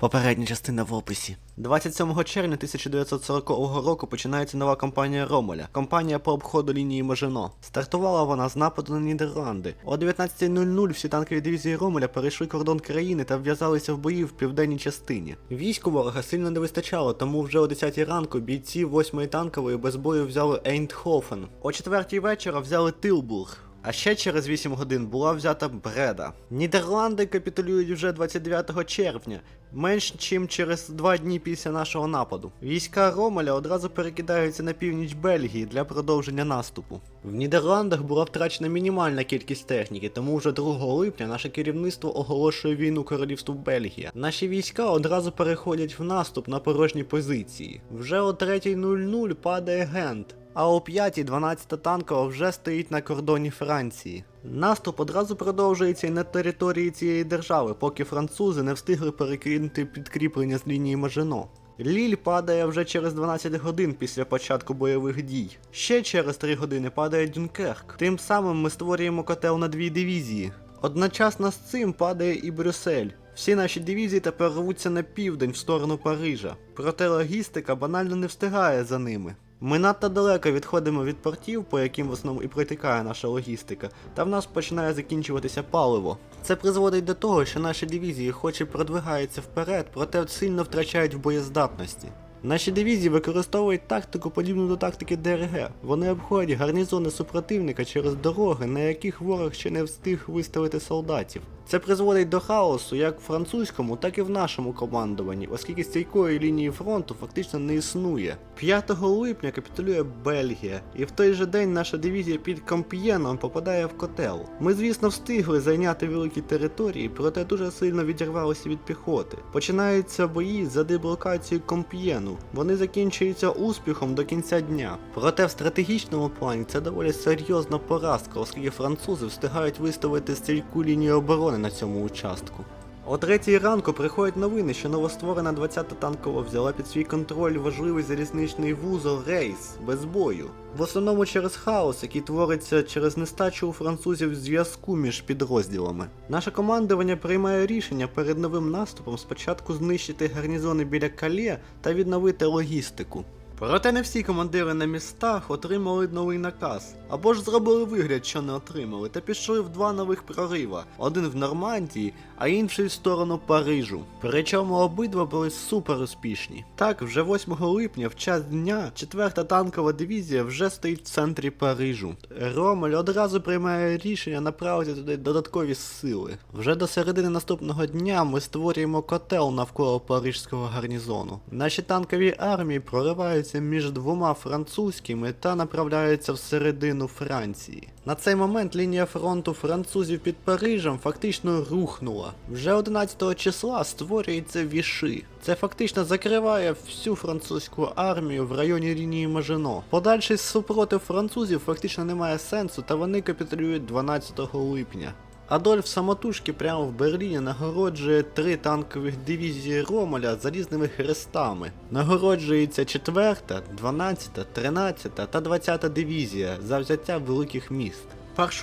Попередня частина в описі. 27 червня 1940 року починається нова кампанія Ромеля. Кампанія по обходу лінії Можино. Стартувала вона з нападу на Нідерланди. О 19.00 всі танкові дивізії Ромеля перейшли кордон країни та вв'язалися в бої в південній частині. Війську ворога сильно не вистачало, тому вже о 10 ранку бійці 8-ї танкової без бою взяли Ейндхофен. О 4 вечора взяли Тилбург. А ще через 8 годин була взята Бреда. Нідерланди капітулюють вже 29 червня, менш чим через два дні після нашого нападу. Війська Ромеля одразу перекидаються на північ Бельгії для продовження наступу. В Нідерландах була втрачена мінімальна кількість техніки, тому вже 2 липня наше керівництво оголошує війну королівству Бельгія. Наші війська одразу переходять в наступ на порожні позиції. Вже о 3.00 падає Гент. А о 5 12 танкова вже стоїть на кордоні Франції. Наступ одразу продовжується і на території цієї держави, поки французи не встигли перекинути підкріплення з лінії Мажино. Ліль падає вже через 12 годин після початку бойових дій. Ще через 3 години падає Дюнкерк. Тим самим ми створюємо котел на дві дивізії. Одночасно з цим падає і Брюссель. Всі наші дивізії тепер рвуться на південь в сторону Парижа. Проте логістика банально не встигає за ними. Ми надто далеко відходимо від портів, по яким в основному і протікає наша логістика, та в нас починає закінчуватися паливо. Це призводить до того, що наші дивізії хоч і продвигаються вперед, проте сильно втрачають в боєздатності. Наші дивізії використовують тактику подібну до тактики ДРГ. Вони обходять гарнізони супротивника через дороги, на яких ворог ще не встиг виставити солдатів. Це призводить до хаосу як в французькому, так і в нашому командуванні, оскільки стійкої лінії фронту фактично не існує. 5 липня капітулює Бельгія, і в той же день наша дивізія під Комп'єном попадає в котел. Ми, звісно, встигли зайняти великі території, проте дуже сильно відірвалися від піхоти. Починаються бої за деблокацію Комп'єну. Вони закінчуються успіхом до кінця дня. Проте в стратегічному плані це доволі серйозна поразка, оскільки французи встигають виставити стійку лінію оборони на цьому участку. О третій ранку приходять новини, що новостворена 20-та танкова взяла під свій контроль важливий залізничний вузол Рейс без бою. В основному через хаос, який твориться через нестачу у французів зв'язку між підрозділами. Наше командування приймає рішення перед новим наступом спочатку знищити гарнізони біля Калє та відновити логістику. Проте не всі командири на містах отримали новий наказ, або ж зробили вигляд, що не отримали, та пішли в два нових прорива: один в Нормандії, а інший в сторону Парижу. Причому обидва були супер успішні. Так, вже 8 липня, в час дня, 4-та танкова дивізія вже стоїть в центрі Парижу. Ромель одразу приймає рішення направити туди додаткові сили. Вже до середини наступного дня ми створюємо котел навколо парижського гарнізону. Наші танкові армії прориваються між двома французькими та направляються всередину Франції. На цей момент лінія фронту французів під Парижем фактично рухнула. Вже 11 числа створюється віши. Це фактично закриває всю французьку армію в районі лінії Мажино. Подальший супротив французів фактично не має сенсу, та вони капітулюють 12 липня. Адольф самотужки прямо в Берліні нагороджує три танкових дивізії Ромеля залізними хрестами. Нагороджується 4, 12, 13 та 20 дивізія за взяття великих міст.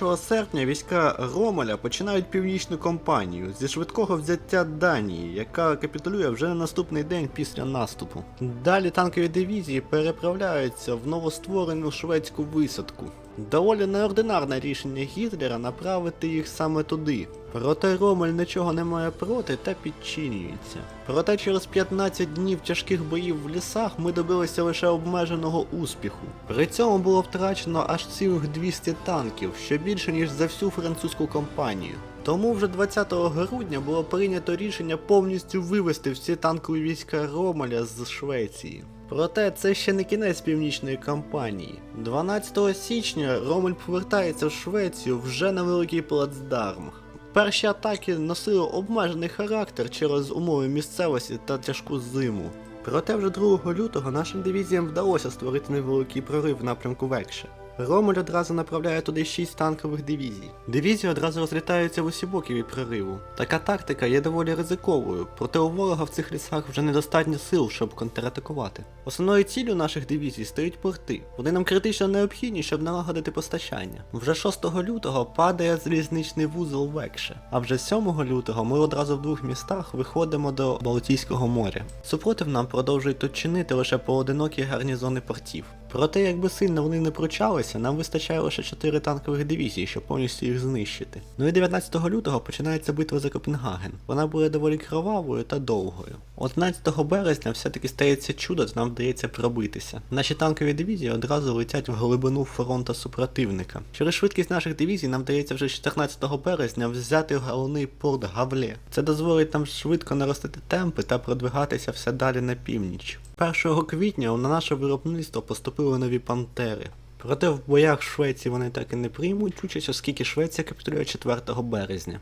1 серпня війська Ромеля починають північну кампанію зі швидкого взяття Данії, яка капітулює вже на наступний день після наступу. Далі танкові дивізії переправляються в новостворену шведську висадку. Доволі неординарне рішення Гітлера направити їх саме туди. Проте Ромель нічого не має проти та підчинюється. Проте через 15 днів тяжких боїв в лісах ми добилися лише обмеженого успіху. При цьому було втрачено аж цілих 200 танків, що більше ніж за всю французьку кампанію. Тому вже 20 грудня було прийнято рішення повністю вивести всі танкові війська Ромеля з Швеції. Проте це ще не кінець північної кампанії. 12 січня Ромель повертається в Швецію вже на великий плацдарм. Перші атаки носили обмежений характер через умови місцевості та тяжку зиму. Проте вже 2 лютого нашим дивізіям вдалося створити невеликий прорив в напрямку Векше. Ромуль одразу направляє туди 6 танкових дивізій. Дивізії одразу розлітаються в усі боки від прориву. Така тактика є доволі ризиковою, проте у ворога в цих лісах вже недостатньо сил, щоб контратакувати. Основною ціллю наших дивізій стоять порти. Вони нам критично необхідні, щоб налагодити постачання. Вже 6 лютого падає залізничний вузол Векше, а вже 7 лютого ми одразу в двох містах виходимо до Балтійського моря. Супротив нам продовжують тут чинити лише поодинокі гарнізони портів. Проте, якби сильно вони не пручалися, нам вистачає лише 4 танкових дивізії, щоб повністю їх знищити. Ну і 19 лютого починається битва за Копенгаген. Вона буде доволі кровавою та довгою. 11 березня все-таки стається чудо, нам вдається пробитися. Наші танкові дивізії одразу летять в глибину фронта супротивника. Через швидкість наших дивізій нам вдається вже 14 березня взяти головний порт Гавле. Це дозволить нам швидко наростити темпи та продвигатися все далі на північ. 1 квітня на наше виробництво поступили нові пантери. Проте в боях Швеції вони так і не приймуть участь, оскільки Швеція капітулює 4 березня.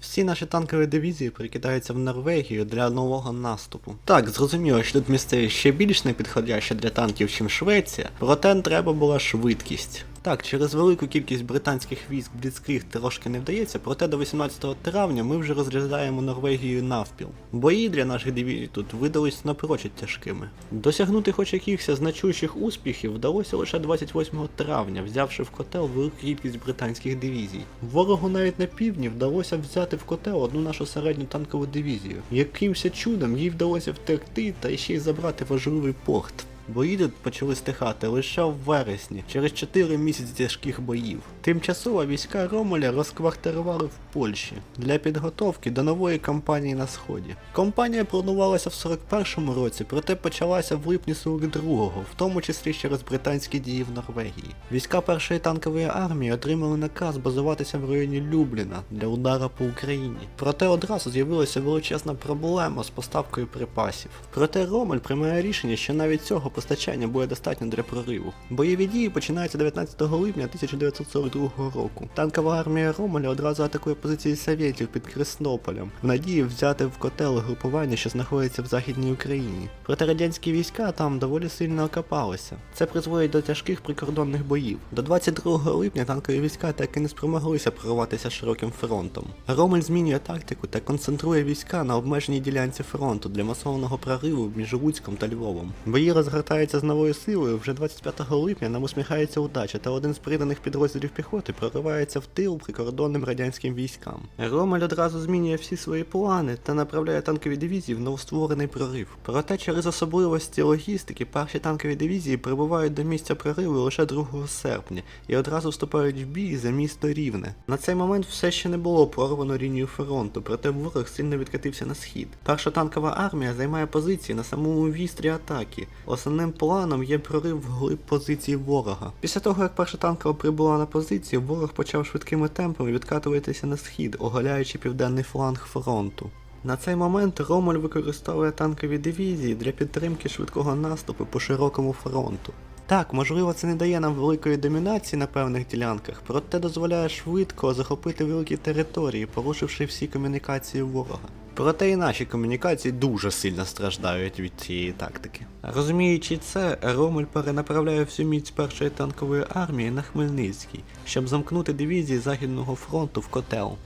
Всі наші танкові дивізії прикидаються в Норвегію для нового наступу. Так, зрозуміло, що тут місце ще більш непідходяще для танків, чим Швеція, проте треба була швидкість. Так, через велику кількість британських військ Бліцкріг трошки не вдається, проте до 18 травня ми вже розглядаємо Норвегію навпіл. Бої для наших дивізій тут видались напрочуд тяжкими. Досягнути хоч якихось значущих успіхів вдалося лише 28 травня, взявши в котел велику кількість британських дивізій. Ворогу навіть на півдні вдалося взяти в котел одну нашу середню танкову дивізію. Якимся чудом їй вдалося втекти та ще й забрати важливий порт. Бої почали стихати лише в вересні, через 4 місяці тяжких боїв. Тимчасово війська Ромуля розквартирували в Польщі для підготовки до нової кампанії на сході. Кампанія планувалася в 41-му році, проте почалася в липні 42-го, в тому числі через британські дії в Норвегії. Війська першої танкової армії отримали наказ базуватися в районі Любліна для удара по Україні. Проте одразу з'явилася величезна проблема з поставкою припасів. Проте Ромель приймає рішення, що навіть цього постачання буде достатньо для прориву. Бойові дії починаються 19 липня 1942 року. Танкова армія Ромеля одразу атакує позиції совєтів під Креснополем, в надії взяти в котел групування, що знаходиться в Західній Україні. Проте радянські війська там доволі сильно окопалися. Це призводить до тяжких прикордонних боїв. До 22 липня танкові війська так і не спромоглися прорватися широким фронтом. Ромель змінює тактику та концентрує війська на обмеженій ділянці фронту для масованого прориву між Луцьком та Львовом. Бої розгортаються з новою силою. Вже 25 липня нам усміхається удача, та один з приданих підрозділів піхоти проривається в тил прикордонним радянським військам. Ромель одразу змінює всі свої плани та направляє танкові дивізії в новостворений прорив. Проте через особливості логістики перші танкові дивізії прибувають до місця прориву лише 2 серпня і одразу вступають в бій за місто Рівне. На цей момент все ще не було прорвано лінію фронту, проте ворог сильно відкатився на схід. Перша танкова армія займає позиції на самому вістрі атаки. Основним планом є прорив вглиб позиції ворога. Після того, як перша танкова прибула на позицію, ворог почав швидкими темпами відкатуватися на схід, оголяючи південний фланг фронту. На цей момент Ромуль використовує танкові дивізії для підтримки швидкого наступу по широкому фронту. Так, можливо, це не дає нам великої домінації на певних ділянках, проте дозволяє швидко захопити великі території, порушивши всі комунікації ворога. Проте і наші комунікації дуже сильно страждають від цієї тактики. Розуміючи це, Ромель перенаправляє всю міць першої танкової армії на Хмельницький, щоб замкнути дивізії Західного фронту в котел.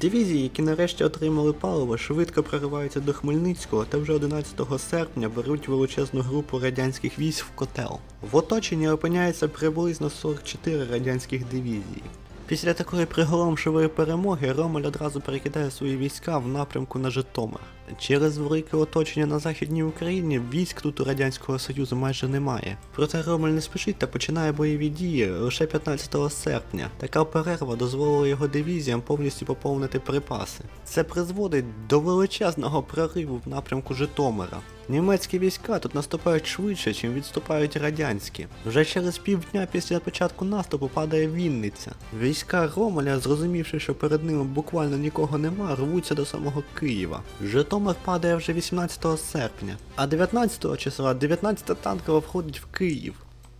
Дивізії, які нарешті отримали паливо, швидко прориваються до Хмельницького та вже 11 серпня беруть величезну групу радянських військ в котел. В оточенні опиняється приблизно 44 радянських дивізії. Після такої приголомшивої перемоги Ромель одразу перекидає свої війська в напрямку на Житомир. Через велике оточення на Західній Україні військ тут у Радянського Союзу майже немає. Проте Ромель не спішить та починає бойові дії лише 15 серпня. Така перерва дозволила його дивізіям повністю поповнити припаси. Це призводить до величезного прориву в напрямку Житомира. Німецькі війська тут наступають швидше, чим відступають радянські. Вже через півдня після початку наступу падає Вінниця. Війська Ромеля, зрозумівши, що перед ними буквально нікого нема, рвуться до самого Києва. Житомир падає вже 18 серпня, а 19 числа 19 танкова входить в Київ.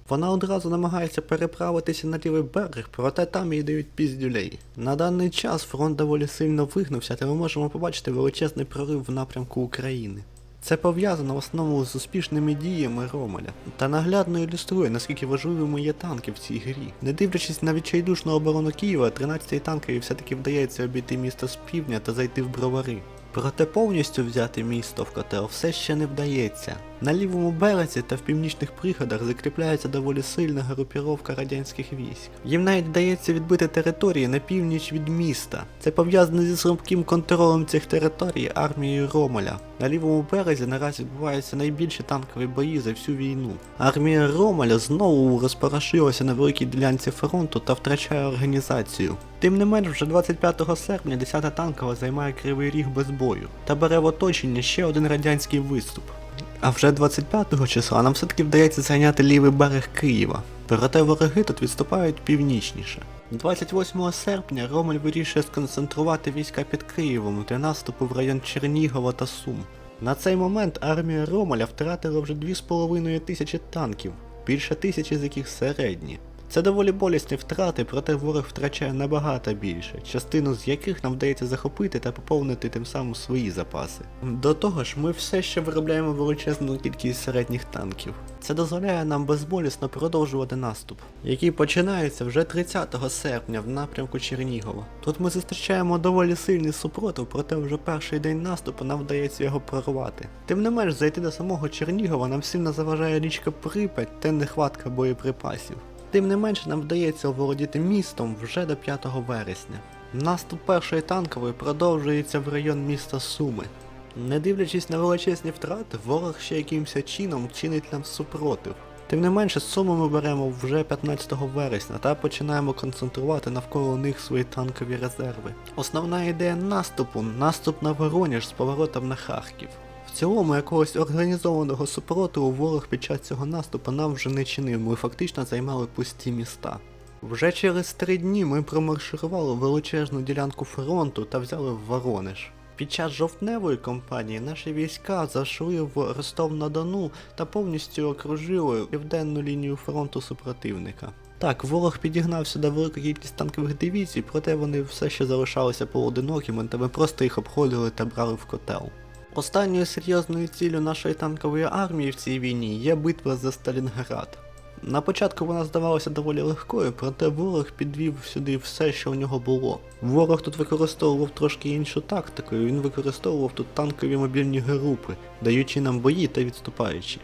Вона одразу намагається переправитися на лівий берег, проте там їй дають піздюлей. На даний час фронт доволі сильно вигнувся, та ми можемо побачити величезний прорив в напрямку України. Це пов'язано в основному з успішними діями Ромеля та наглядно ілюструє, наскільки важливими є танки в цій грі. Не дивлячись на відчайдушну оборону Києва, 13-й танкові все-таки вдається обійти місто з півдня та зайти в бровари. Проте повністю взяти місто в котел все ще не вдається. На лівому березі та в північних приходах закріпляється доволі сильна групіровка радянських військ. Їм навіть вдається відбити території на північ від міста. Це пов'язано зі слабким контролем цих територій армією Ромеля. На лівому березі наразі відбуваються найбільші танкові бої за всю війну. Армія Ромеля знову розпорошилася на великій ділянці фронту та втрачає організацію. Тим не менш, вже 25 серпня 10-та танкова займає кривий ріг без бою та бере в оточення ще один радянський виступ. А вже 25 числа нам все-таки вдається зайняти лівий берег Києва. Проте вороги тут відступають північніше. 28 серпня Ромель вирішує сконцентрувати війська під Києвом для наступу в район Чернігова та Сум. На цей момент армія Ромеля втратила вже 2,5 тисячі танків, більше тисячі з яких середні. Це доволі болісні втрати, проте ворог втрачає набагато більше, частину з яких нам вдається захопити та поповнити тим самим свої запаси. До того ж, ми все ще виробляємо величезну кількість середніх танків. Це дозволяє нам безболісно продовжувати наступ, який починається вже 30 серпня в напрямку Чернігова. Тут ми зустрічаємо доволі сильний супротив, проте вже перший день наступу нам вдається його прорвати. Тим не менш, зайти до самого Чернігова нам сильно заважає річка Припять та нехватка боєприпасів. Тим не менше нам вдається оволодіти містом вже до 5 вересня. Наступ першої танкової продовжується в район міста Суми. Не дивлячись на величезні втрати, ворог ще якимось чином чинить нам супротив. Тим не менше, Суми ми беремо вже 15 вересня та починаємо концентрувати навколо них свої танкові резерви. Основна ідея наступу наступ на Вороніж з поворотом на Харків. В цілому якогось організованого супротиву ворог під час цього наступу нам вже не чинив, ми фактично займали пусті міста. Вже через три дні ми промарширували величезну ділянку фронту та взяли Воронеж. Під час жовтневої кампанії наші війська зайшли в Ростов-на-Дону та повністю окружили південну лінію фронту супротивника. Так, ворог підігнав сюди велику кількість танкових дивізій, проте вони все ще залишалися поодинокими, та ми просто їх обходили та брали в котел. Останньою серйозною ціллю нашої танкової армії в цій війні є битва за Сталінград. На початку вона здавалася доволі легкою, проте ворог підвів сюди все, що в нього було. Ворог тут використовував трошки іншу тактику, він використовував тут танкові мобільні групи, даючи нам бої та відступаючи.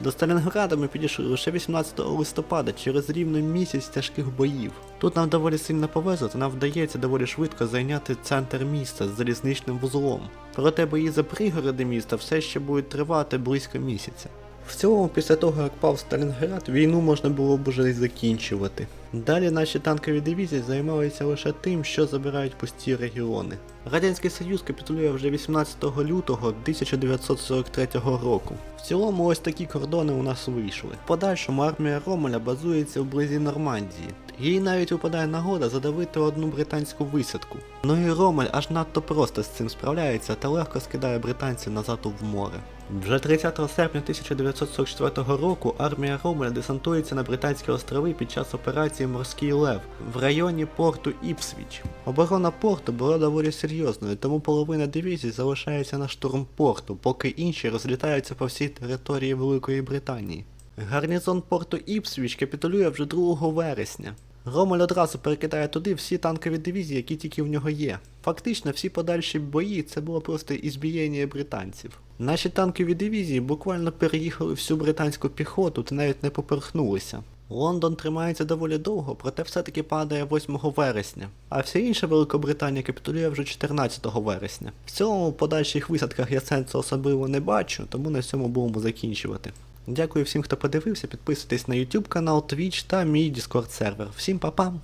До Сталінграда ми підійшли лише 18 листопада через рівно місяць тяжких боїв. Тут нам доволі сильно повезло, та нам вдається доволі швидко зайняти центр міста з залізничним вузлом. Проте бої за пригороди міста все ще будуть тривати близько місяця. В цілому, після того, як пав Сталінград, війну можна було б уже й закінчувати. Далі наші танкові дивізії займалися лише тим, що забирають пусті регіони. Радянський Союз капітулює вже 18 лютого 1943 року. В цілому ось такі кордони у нас вийшли. В подальшому армія Ромеля базується вблизі Нормандії. Їй навіть випадає нагода задавити одну британську висадку. Ну і Ромель аж надто просто з цим справляється та легко скидає британців назад в море. Вже 30 серпня 1944 року армія Ромеля десантується на Британські острови під час операції Морський Лев в районі порту Іпсвіч. Оборона порту була доволі серйозною, тому половина дивізій залишається на штурм порту, поки інші розлітаються по всій території Великої Британії. Гарнізон порту Іпсвіч капітулює вже 2 вересня. Ромель одразу перекидає туди всі танкові дивізії, які тільки в нього є. Фактично, всі подальші бої це було просто ізбієння британців. Наші танкові дивізії буквально переїхали всю британську піхоту та навіть не поперхнулися. Лондон тримається доволі довго, проте все-таки падає 8 вересня, а вся інша Великобританія капітулює вже 14 вересня. В цілому, подальших висадках я сенсу особливо не бачу, тому на цьому будемо закінчувати. Дякую всім, хто подивився, підписуйтесь на YouTube канал, Twitch та мій Discord сервер. Всім па-пам!